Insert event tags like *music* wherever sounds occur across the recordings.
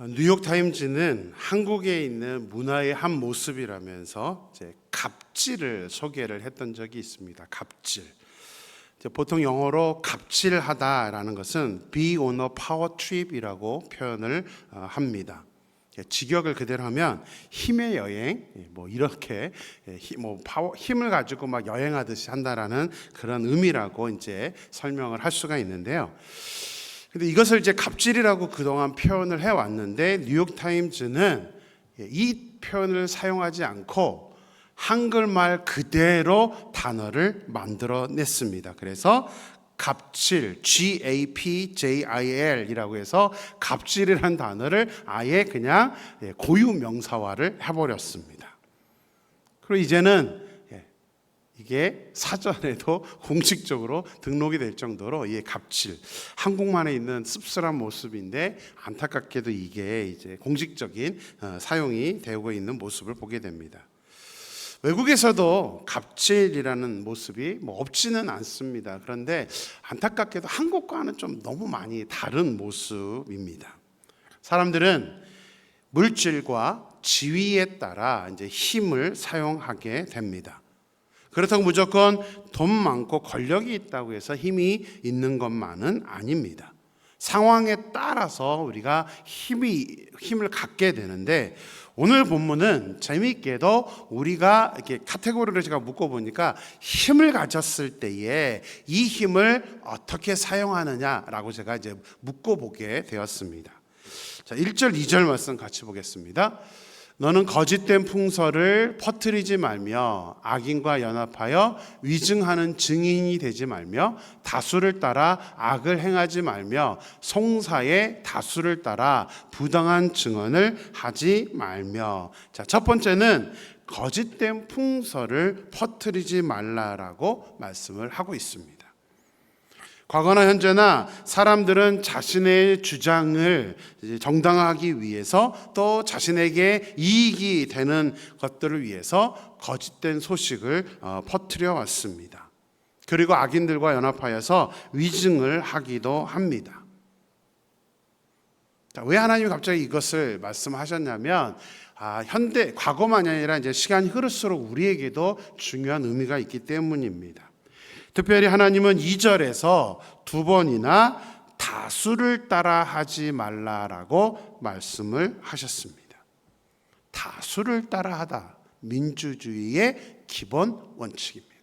뉴욕 타임즈는 한국에 있는 문화의 한 모습이라면서 갑질을 소개를 했던 적이 있습니다. 갑질. 보통 영어로 갑질하다라는 것은 be on a power trip이라고 표현을 어, 합니다. 예, 직역을 그대로 하면 힘의 여행, 예, 뭐 이렇게 예, 힘- 뭐 파워, 힘을 가지고 막 여행하듯이 한다라는 그런 의미라고 이제 설명을 할 수가 있는데요. 근데 이것을 이제 갑질이라고 그동안 표현을 해 왔는데 뉴욕 타임즈는 예, 이 표현을 사용하지 않고 한글말 그대로 단어를 만들어 냈습니다. 그래서 갑질, G A P J I L이라고 해서 갑질이라는 단어를 아예 그냥 예, 고유 명사화를 해버렸습니다. 그리고 이제는 예, 이게 사전에도 *laughs* 공식적으로 등록이 될 정도로 이 갑질 한국만에 있는 씁쓸한 모습인데 안타깝게도 이게 이제 공식적인 어, 사용이 되고 있는 모습을 보게 됩니다. 외국에서도 갑질이라는 모습이 뭐 없지는 않습니다. 그런데 안타깝게도 한국과는 좀 너무 많이 다른 모습입니다. 사람들은 물질과 지위에 따라 이제 힘을 사용하게 됩니다. 그렇다고 무조건 돈 많고 권력이 있다고 해서 힘이 있는 것만은 아닙니다. 상황에 따라서 우리가 힘이 힘을 갖게 되는데 오늘 본문은 재미있게도 우리가 이렇게 카테고리를 제가 묶어 보니까 힘을 가졌을 때에 이 힘을 어떻게 사용하느냐라고 제가 이제 묶어 보게 되었습니다. 자, 1절, 2절 말씀 같이 보겠습니다. 너는 거짓된 풍설을 퍼뜨리지 말며 악인과 연합하여 위증하는 증인이 되지 말며 다수를 따라 악을 행하지 말며 송사의 다수를 따라 부당한 증언을 하지 말며 자, 첫 번째는 거짓된 풍설을 퍼뜨리지 말라라고 말씀을 하고 있습니다. 과거나 현재나 사람들은 자신의 주장을 정당화하기 위해서 또 자신에게 이익이 되는 것들을 위해서 거짓된 소식을 어, 퍼뜨려 왔습니다. 그리고 악인들과 연합하여서 위증을 하기도 합니다. 자, 왜 하나님이 갑자기 이것을 말씀하셨냐면 아, 현대 과거만이 아니라 이제 시간이 흐를수록 우리에게도 중요한 의미가 있기 때문입니다. 특별히 하나님은 2절에서 두 번이나 다수를 따라 하지 말라라고 말씀을 하셨습니다. 다수를 따라 하다. 민주주의의 기본 원칙입니다.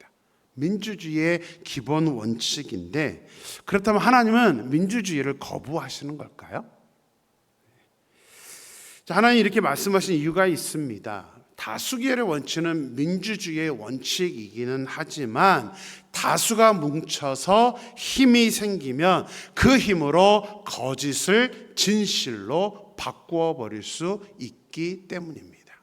민주주의의 기본 원칙인데 그렇다면 하나님은 민주주의를 거부하시는 걸까요? 자, 하나님 이렇게 말씀하신 이유가 있습니다. 다수결의 원칙은 민주주의의 원칙이기는 하지만 다수가 뭉쳐서 힘이 생기면 그 힘으로 거짓을 진실로 바꾸어 버릴 수 있기 때문입니다.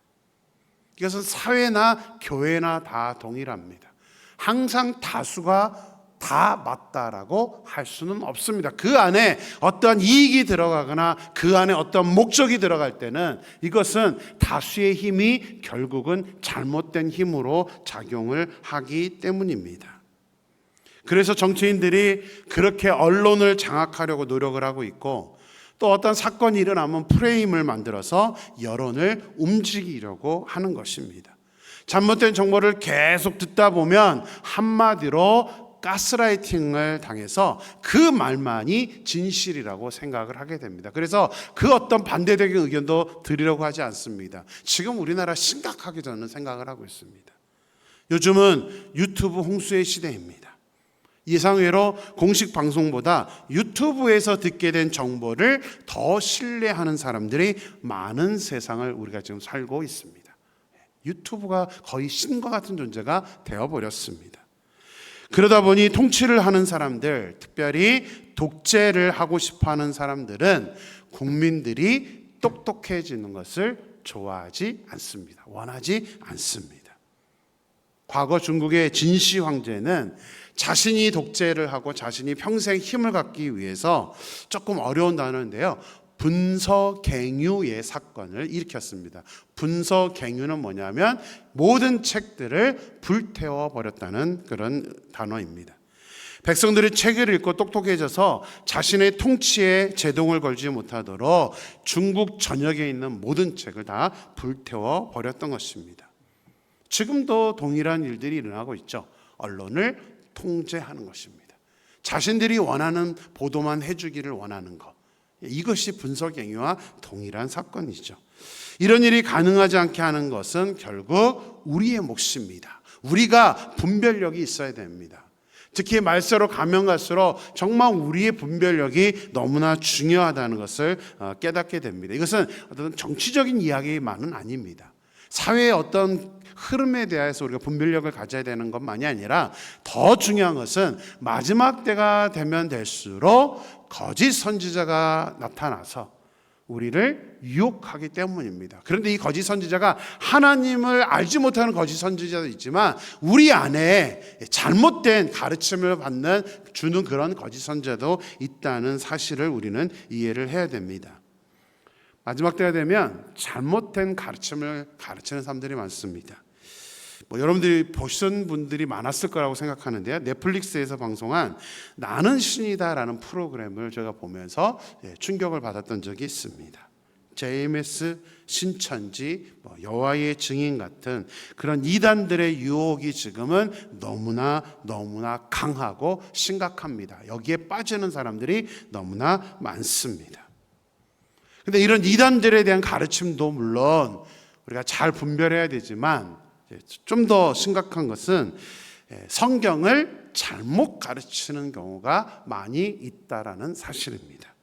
이것은 사회나 교회나 다 동일합니다. 항상 다수가 다 맞다라고 할 수는 없습니다. 그 안에 어떤 이익이 들어가거나 그 안에 어떤 목적이 들어갈 때는 이것은 다수의 힘이 결국은 잘못된 힘으로 작용을 하기 때문입니다. 그래서 정치인들이 그렇게 언론을 장악하려고 노력을 하고 있고 또 어떤 사건이 일어나면 프레임을 만들어서 여론을 움직이려고 하는 것입니다. 잘못된 정보를 계속 듣다 보면 한마디로 가스라이팅을 당해서 그 말만이 진실이라고 생각을 하게 됩니다. 그래서 그 어떤 반대적인 의견도 드리려고 하지 않습니다. 지금 우리나라 심각하게 저는 생각을 하고 있습니다. 요즘은 유튜브 홍수의 시대입니다. 예상외로 공식 방송보다 유튜브에서 듣게 된 정보를 더 신뢰하는 사람들이 많은 세상을 우리가 지금 살고 있습니다. 유튜브가 거의 신과 같은 존재가 되어버렸습니다. 그러다 보니 통치를 하는 사람들, 특별히 독재를 하고 싶어 하는 사람들은 국민들이 똑똑해지는 것을 좋아하지 않습니다. 원하지 않습니다. 과거 중국의 진시 황제는 자신이 독재를 하고 자신이 평생 힘을 갖기 위해서 조금 어려운 단어인데요. 분서 갱유의 사건을 일으켰습니다. 분서 갱유는 뭐냐면 모든 책들을 불태워 버렸다는 그런 단어입니다. 백성들이 책을 읽고 똑똑해져서 자신의 통치에 제동을 걸지 못하도록 중국 전역에 있는 모든 책을 다 불태워 버렸던 것입니다. 지금도 동일한 일들이 일어나고 있죠. 언론을 통제하는 것입니다. 자신들이 원하는 보도만 해주기를 원하는 것. 이것이 분석행위와 동일한 사건이죠. 이런 일이 가능하지 않게 하는 것은 결국 우리의 몫입니다. 우리가 분별력이 있어야 됩니다. 특히 말세로 가면 갈수록 정말 우리의 분별력이 너무나 중요하다는 것을 어, 깨닫게 됩니다. 이것은 어떤 정치적인 이야기만은 아닙니다. 사회의 어떤 흐름에 대해서 우리가 분별력을 가져야 되는 것만이 아니라 더 중요한 것은 마지막 때가 되면 될수록 거짓 선지자가 나타나서 우리를 유혹하기 때문입니다. 그런데 이 거짓 선지자가 하나님을 알지 못하는 거짓 선지자도 있지만 우리 안에 잘못된 가르침을 받는 주는 그런 거짓 선지자도 있다는 사실을 우리는 이해를 해야 됩니다. 마지막 때가 되면 잘못된 가르침을 가르치는 사람들이 많습니다. 뭐 여러분들이 보신 분들이 많았을 거라고 생각하는데요. 넷플릭스에서 방송한 나는 신이다라는 프로그램을 제가 보면서 예, 충격을 받았던 적이 있습니다. JMS 신천지 뭐 여호와의 증인 같은 그런 이단들의 유혹이 지금은 너무나 너무나 강하고 심각합니다. 여기에 빠지는 사람들이 너무나 많습니다. 근데 이런 이단들에 대한 가르침도 물론 우리가 잘 분별해야 되지만 좀 더 심각한 것은 예, 성경을 잘못 가르치는 경우가 많이 있다라는 사실입니다.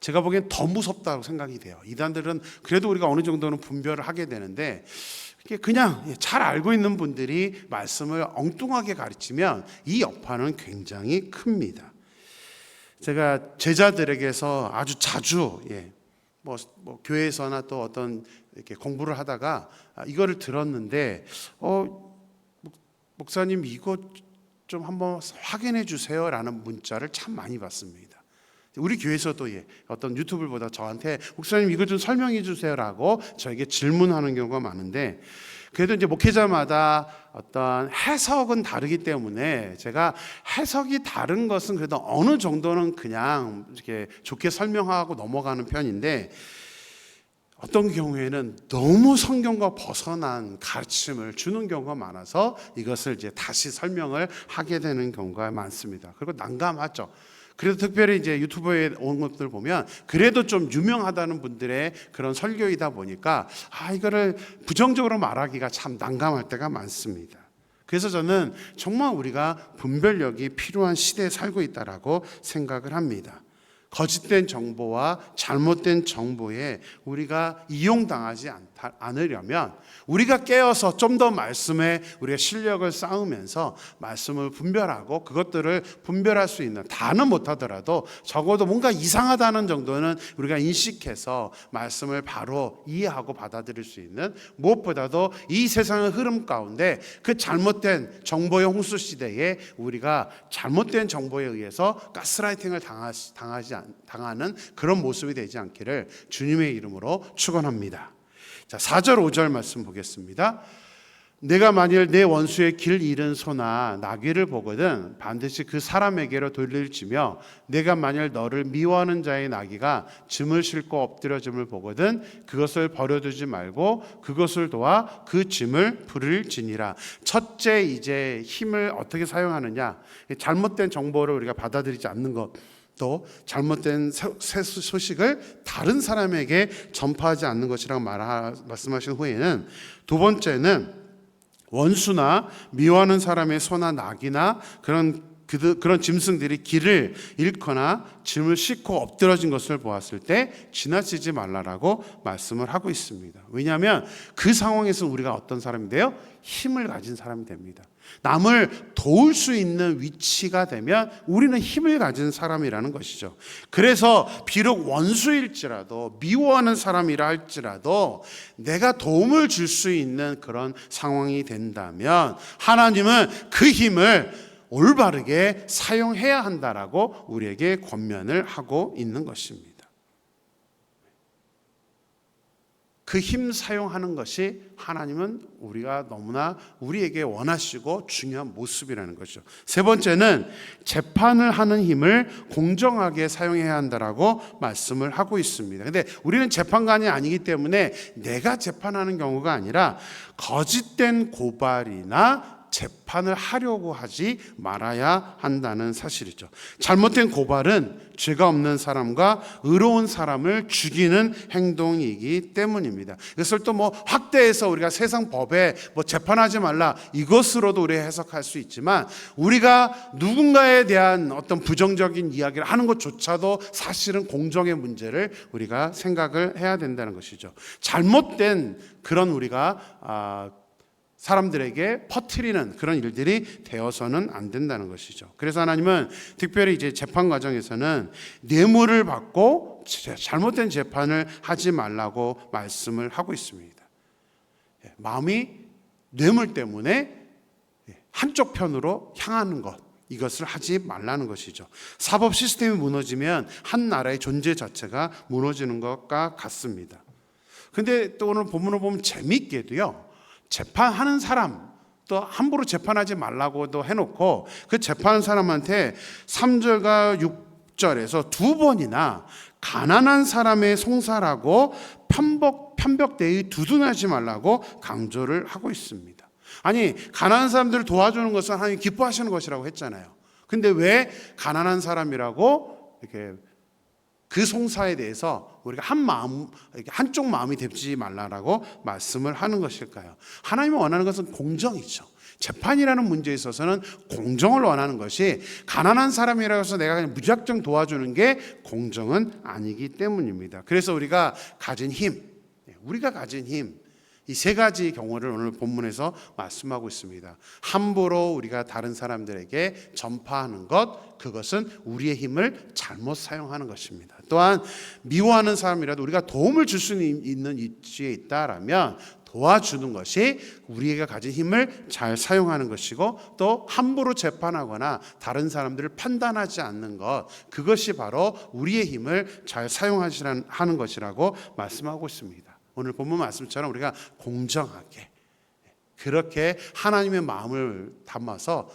제가 보기엔 더 무섭다고 생각이 돼요. 이단들은 그래도 우리가 어느 정도는 분별을 하게 되는데 그냥 잘 알고 있는 분들이 말씀을 엉뚱하게 가르치면 이 여파는 굉장히 큽니다. 제가 제자들에게서 아주 자주 예, 뭐, 뭐 교회에서나 또 어떤 이렇게 공부를 하다가 아, 이거를 들었는데 어 목사님 이거 좀 한번 확인해 주세요라는 문자를 참 많이 받습니다. 우리 교회에서도 예, 어떤 유튜브보다 저한테 목사님 이거 좀 설명해 주세요라고 저에게 질문하는 경우가 많은데 그래도 이제 목회자마다 어떤 해석은 다르기 때문에 제가 해석이 다른 것은 그래도 어느 정도는 그냥 이렇게 좋게 설명하고 넘어가는 편인데 어떤 경우에는 너무 성경과 벗어난 가르침을 주는 경우가 많아서 이것을 이제 다시 설명을 하게 되는 경우가 많습니다. 그리고 난감하죠. 그래도 특별히 이제 유튜브에 온 것들 보면 그래도 좀 유명하다는 분들의 그런 설교이다 보니까 아 이거를 부정적으로 말하기가 참 난감할 때가 많습니다. 그래서 저는 정말 우리가 분별력이 필요한 시대에 살고 있다라고 생각을 합니다. 거짓된 정보와 잘못된 정보에 우리가 이용당하지 않으려면 우리가 깨어서 좀 더 말씀에 우리가 실력을 쌓으면서 말씀을 분별하고 그것들을 분별할 수 있는 다는 못하더라도 적어도 뭔가 이상하다는 정도는 우리가 인식해서 말씀을 바로 이해하고 받아들일 수 있는 무엇보다도 이 세상의 흐름 가운데 그 잘못된 정보의 홍수 시대에 우리가 잘못된 정보에 의해서 가스라이팅을 당하지, 당하지 당하는 그런 모습이 되지 않기를 주님의 이름으로 축원합니다. 자, 4절 5절 말씀 보겠습니다. 내가 만일 내 원수의 길 잃은 소나 나귀를 보거든 반드시 그 사람에게로 돌릴지며 내가 만일 너를 미워하는 자의 나귀가 짐을 싣고 엎드려짐을 보거든 그것을 버려두지 말고 그것을 도와 그 짐을 부릴지니라 첫째 이제 힘을 어떻게 사용하느냐 잘못된 정보를 우리가 받아들이지 않는 것 또 잘못된 소식을 다른 사람에게 전파하지 않는 것이라고 말씀하신 후에는 두 번째는 원수나 미워하는 사람의 소나 낙이나 그런 그런 짐승들이 길을 잃거나 짐을 싣고 엎드러진 것을 보았을 때 지나치지 말라라고 말씀을 하고 있습니다. 왜냐하면 그 상황에서 우리가 어떤 사람이 돼요? 힘을 가진 사람이 됩니다. 남을 도울 수 있는 위치가 되면 우리는 힘을 가진 사람이라는 것이죠. 그래서 비록 원수일지라도 미워하는 사람이라 할지라도 내가 도움을 줄 수 있는 그런 상황이 된다면 하나님은 그 힘을 올바르게 사용해야 한다라고 우리에게 권면을 하고 있는 것입니다. 그 힘 사용하는 것이 하나님은 우리가 너무나 우리에게 원하시고 중요한 모습이라는 거죠. 세 번째는 재판을 하는 힘을 공정하게 사용해야 한다라고 말씀을 하고 있습니다. 근데 우리는 재판관이 아니기 때문에 내가 재판하는 경우가 아니라 거짓된 고발이나 재판을 하려고 하지 말아야 한다는 사실이죠. 잘못된 고발은 죄가 없는 사람과 의로운 사람을 죽이는 행동이기 때문입니다. 이것을 또 뭐 확대해서 우리가 세상 법에 뭐 재판하지 말라 이것으로도 우리가 해석할 수 있지만 우리가 누군가에 대한 어떤 부정적인 이야기를 하는 것조차도 사실은 공정의 문제를 우리가 생각을 해야 된다는 것이죠. 잘못된 그런 우리가 아, 사람들에게 퍼뜨리는 그런 일들이 되어서는 안 된다는 것이죠. 그래서 하나님은 특별히 이제 재판 과정에서는 뇌물을 받고 잘못된 재판을 하지 말라고 말씀을 하고 있습니다. 예, 마음이 뇌물 때문에 예, 한쪽 편으로 향하는 것 이것을 하지 말라는 것이죠. 사법 시스템이 무너지면 한 나라의 존재 자체가 무너지는 것과 같습니다. 근데 또 오늘 본문을 보면 재미있게도요. 재판하는 사람 또 함부로 재판하지 말라고도 해놓고 그 재판하는 사람한테 3절과 6절에서 두 번이나 가난한 사람의 송사라고 편복 편벽대의 두둔하지 말라고 강조를 하고 있습니다. 아니 가난한 사람들을 도와주는 것은 하나님 기뻐하시는 것이라고 했잖아요. 근데 왜 가난한 사람이라고 이렇게 그 송사에 대해서 우리가 한 마음, 한쪽 마음이 되지 말라라고 말씀을 하는 것일까요? 하나님이 원하는 것은 공정이죠. 재판이라는 문제에 있어서는 공정을 원하는 것이 가난한 사람이라고 해서 내가 그냥 무작정 도와주는 게 공정은 아니기 때문입니다. 그래서 우리가 가진 힘, 우리가 가진 힘, 이 세 가지 경우를 오늘 본문에서 말씀하고 있습니다. 함부로 우리가 다른 사람들에게 전파하는 것, 그것은 우리의 힘을 잘못 사용하는 것입니다. 또한 미워하는 사람이라도 우리가 도움을 줄 수 있는 위치에 있다라면 도와주는 것이 우리가 가진 힘을 잘 사용하는 것이고 또 함부로 재판하거나 다른 사람들을 판단하지 않는 것 그것이 바로 우리의 힘을 잘 사용하시는 것이라고 말씀하고 있습니다. 오늘 본문 말씀처럼 우리가 공정하게 그렇게 하나님의 마음을 담아서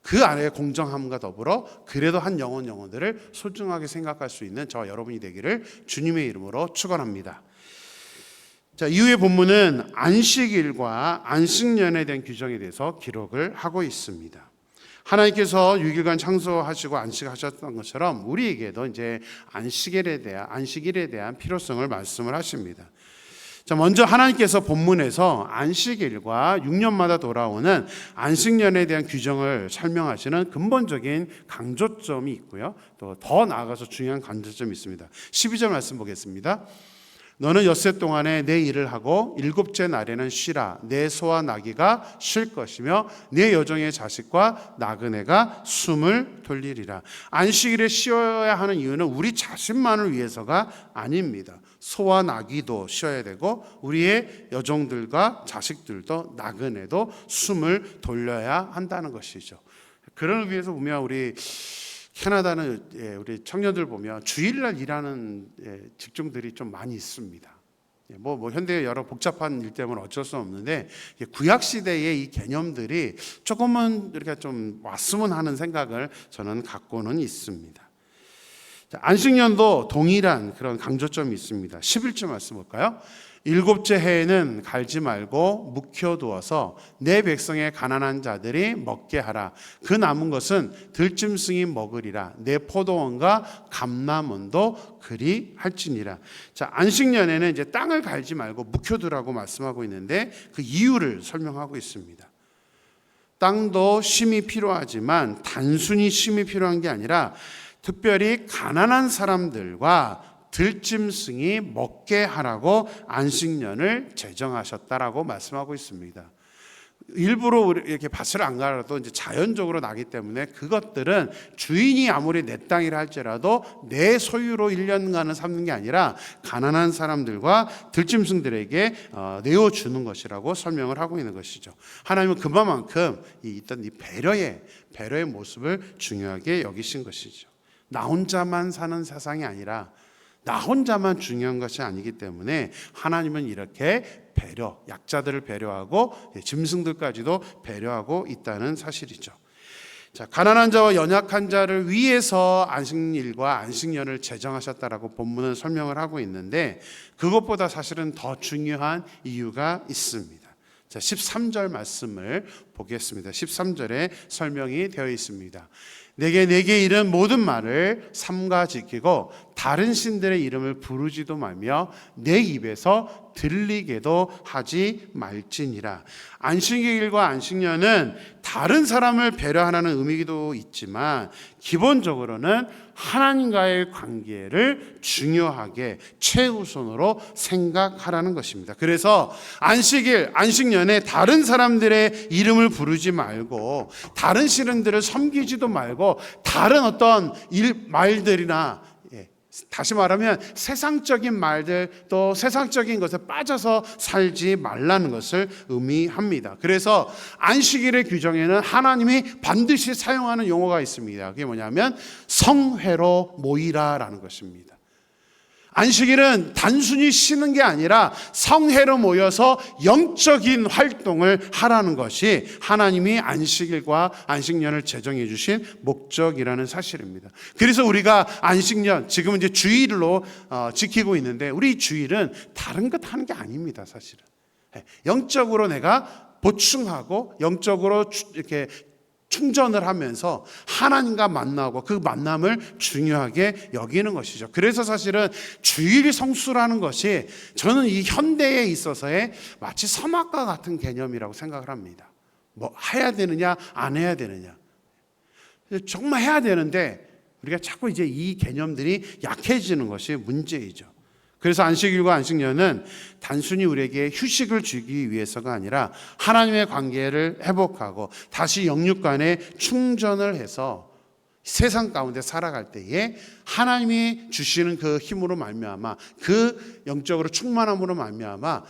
그 안에 공정함과 더불어 그래도 한 영혼 영혼들을 소중하게 생각할 수 있는 저와 여러분이 되기를 주님의 이름으로 축원합니다. 자, 이후의 본문은 안식일과 안식년에 대한 규정에 대해서 기록을 하고 있습니다. 하나님께서 6일간 창조하시고 안식하셨던 것처럼 우리에게도 이제 안식일에 대한 안식일에 대한 필요성을 말씀을 하십니다. 자, 먼저 하나님께서 본문에서 안식일과 6년마다 돌아오는 안식년에 대한 규정을 설명하시는 근본적인 강조점이 있고요. 또 더 나아가서 중요한 강조점이 있습니다. 12절 말씀 보겠습니다. 너는 엿새 동안에 내 일을 하고 일곱째 날에는 쉬라. 내 소와 나귀가 쉴 것이며 내 여종의 자식과 나그네가 숨을 돌리리라. 안식일에 쉬어야 하는 이유는 우리 자신만을 위해서가 아닙니다. 소와 나귀도 쉬어야 되고 우리의 여종들과 자식들도 나그네도 숨을 돌려야 한다는 것이죠. 그런 의미에서 보면 우리 캐나다는 예, 우리 청년들 보면 주일날 일하는 예, 직종들이 좀 많이 있습니다. 예, 뭐, 뭐 현대의 여러 복잡한 일 때문에 어쩔 수 없는데 구약 시대의 이 개념들이 조금은 이렇게 좀 왔으면 하는 생각을 저는 갖고는 있습니다. 안식년도 동일한 그런 강조점이 있습니다. 11절 말씀 볼까요? 일곱째 해에는 갈지 말고 묵혀두어서 내 백성의 가난한 자들이 먹게 하라. 그 남은 것은 들짐승이 먹으리라. 내 포도원과 감남원도 그리 할지니라. 자, 안식년에는 이제 땅을 갈지 말고 묵혀두라고 말씀하고 있는데 그 이유를 설명하고 있습니다. 땅도 심이 필요하지만 단순히 심이 필요한 게 아니라 특별히 가난한 사람들과 들짐승이 먹게 하라고 안식년을 제정하셨다라고 말씀하고 있습니다. 일부러 이렇게 밭을 안 갈아도 이제 자연적으로 나기 때문에 그것들은 주인이 아무리 내 땅이라 할지라도 내 소유로 1년간은 삼는 게 아니라 가난한 사람들과 들짐승들에게 어, 내어주는 것이라고 설명을 하고 있는 것이죠. 하나님은 그만큼 이 있던 이 배려의 배려의 모습을 중요하게 여기신 것이죠. 나 혼자만 사는 세상이 아니라 나 혼자만 중요한 것이 아니기 때문에 하나님은 이렇게 배려, 약자들을 배려하고 예, 짐승들까지도 배려하고 있다는 사실이죠. 자, 가난한 자와 연약한 자를 위해서 안식일과 안식년을 제정하셨다라고 본문은 설명을 하고 있는데 그것보다 사실은 더 중요한 이유가 있습니다. 자, 13절 말씀을 보겠습니다. 13절에 설명이 되어 있습니다. 내게 내게 이른 모든 말을 삼가 지키고 다른 신들의 이름을 부르지도 말며 내 입에서 들리게도 하지 말지니라. 안식일과 안식년은 다른 사람을 배려하는 의미도 있지만 기본적으로는 하나님과의 관계를 중요하게 최우선으로 생각하라는 것입니다. 그래서 안식일, 안식년에 다른 사람들의 이름을 부르지 말고 다른 신들을 섬기지도 말고 다른 어떤 일 말들이나 예, 다시 말하면 세상적인 말들 또 세상적인 것에 빠져서 살지 말라는 것을 의미합니다. 그래서 안식일의 규정에는 하나님이 반드시 사용하는 용어가 있습니다. 그게 뭐냐면 성회로 모이라라는 것입니다. 안식일은 단순히 쉬는 게 아니라 성회로 모여서 영적인 활동을 하라는 것이 하나님이 안식일과 안식년을 제정해 주신 목적이라는 사실입니다. 그래서 우리가 안식년, 지금은 이제 주일로 어, 지키고 있는데 우리 주일은 다른 것 하는 게 아닙니다, 사실은. 예, 영적으로 내가 보충하고 영적으로 추- 이렇게 충전을 하면서 하나님과 만나고 그 만남을 중요하게 여기는 것이죠. 그래서 사실은 주일 성수라는 것이 저는 이 현대에 있어서의 마치 서막과 같은 개념이라고 생각을 합니다. 뭐 해야 되느냐 안 해야 되느냐. 정말 해야 되는데 우리가 자꾸 이제 이 개념들이 약해지는 것이 문제이죠. 그래서 안식일과 안식년은 단순히 우리에게 휴식을 주기 위해서가 아니라 하나님의 관계를 회복하고 다시 영육 간에 충전을 해서 세상 가운데 살아갈 때에 하나님이 주시는 그 힘으로 말미암아 그 영적으로 충만함으로 말미암아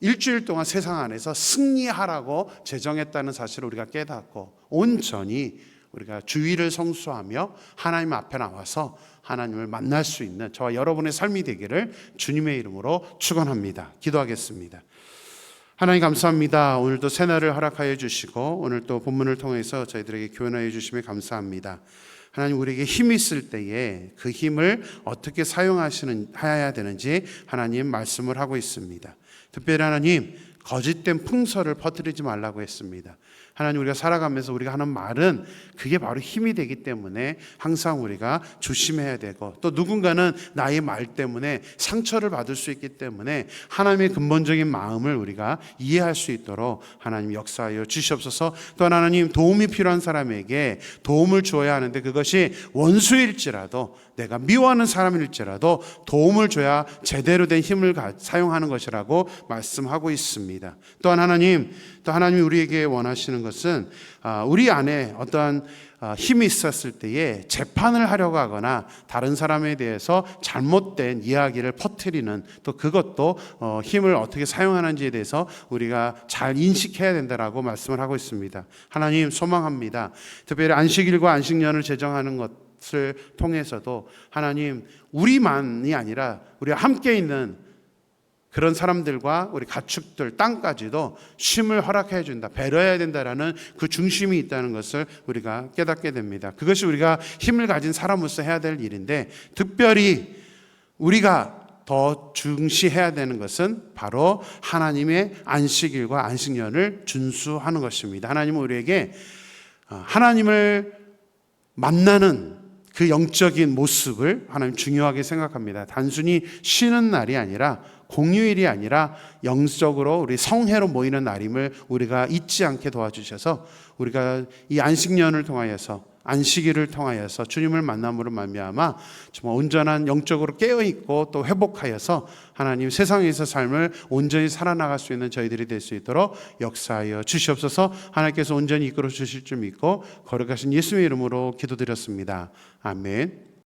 일주일 동안 세상 안에서 승리하라고 제정했다는 사실을 우리가 깨닫고 온전히 우리가 주의를 성수하며 하나님 앞에 나와서 하나님을 만날 수 있는 저와 여러분의 삶이 되기를 주님의 이름으로 축원합니다. 기도하겠습니다. 하나님 감사합니다. 오늘도 새날을 허락하여 주시고 오늘 또 본문을 통해서 저희들에게 교훈하여 주심에 감사합니다. 하나님 우리에게 힘이 있을 때에 그 힘을 어떻게 사용하시는 해야 되는지 하나님 말씀을 하고 있습니다. 특별히 하나님 거짓된 풍설을 퍼뜨리지 말라고 했습니다. 하나님 우리가 살아가면서 우리가 하는 말은 그게 바로 힘이 되기 때문에 항상 우리가 조심해야 되고 또 누군가는 나의 말 때문에 상처를 받을 수 있기 때문에 하나님의 근본적인 마음을 우리가 이해할 수 있도록 하나님 역사하여 주시옵소서. 또 하나님 도움이 필요한 사람에게 도움을 주어야 하는데 그것이 원수일지라도 내가 미워하는 사람일지라도 도움을 줘야 제대로 된 힘을 가- 사용하는 것이라고 말씀하고 있습니다. 또한 하나님, 또 하나님이 우리에게 원하시는 것은 아, 우리 안에 어떠한 아, 힘이 있었을 때에 재판을 하려고 하거나 다른 사람에 대해서 잘못된 이야기를 퍼뜨리는 또 그것도 어, 힘을 어떻게 사용하는지에 대해서 우리가 잘 인식해야 된다라고 말씀을 하고 있습니다. 하나님 소망합니다. 특별히 안식일과 안식년을 제정하는 것 것을 통해서도 하나님 우리만이 아니라 우리와 함께 있는 그런 사람들과 우리 가축들 땅까지도 쉼을 허락해 준다. 배려해야 된다라는 그 중심이 있다는 것을 우리가 깨닫게 됩니다. 그것이 우리가 힘을 가진 사람으로서 해야 될 일인데 특별히 우리가 더 중시해야 되는 것은 바로 하나님의 안식일과 안식년을 준수하는 것입니다. 하나님은 우리에게 어, 하나님을 만나는 그 영적인 모습을 하나님 중요하게 생각합니다. 단순히 쉬는 날이 아니라 공휴일이 아니라 영적으로 우리 성회로 모이는 날임을 우리가 잊지 않게 도와주셔서 우리가 이 안식년을 통하여서 안식일을 통하여서 주님을 만남으로 말미암아 정말 온전한 영적으로 깨어 있고 또 회복하여서 하나님 세상에서 삶을 온전히 살아나갈 수 있는 저희들이 될 수 있도록 역사하여 주시옵소서. 하나님께서 온전히 이끌어 주실 줄 믿고 거룩하신 예수의 이름으로 기도드렸습니다. 아멘.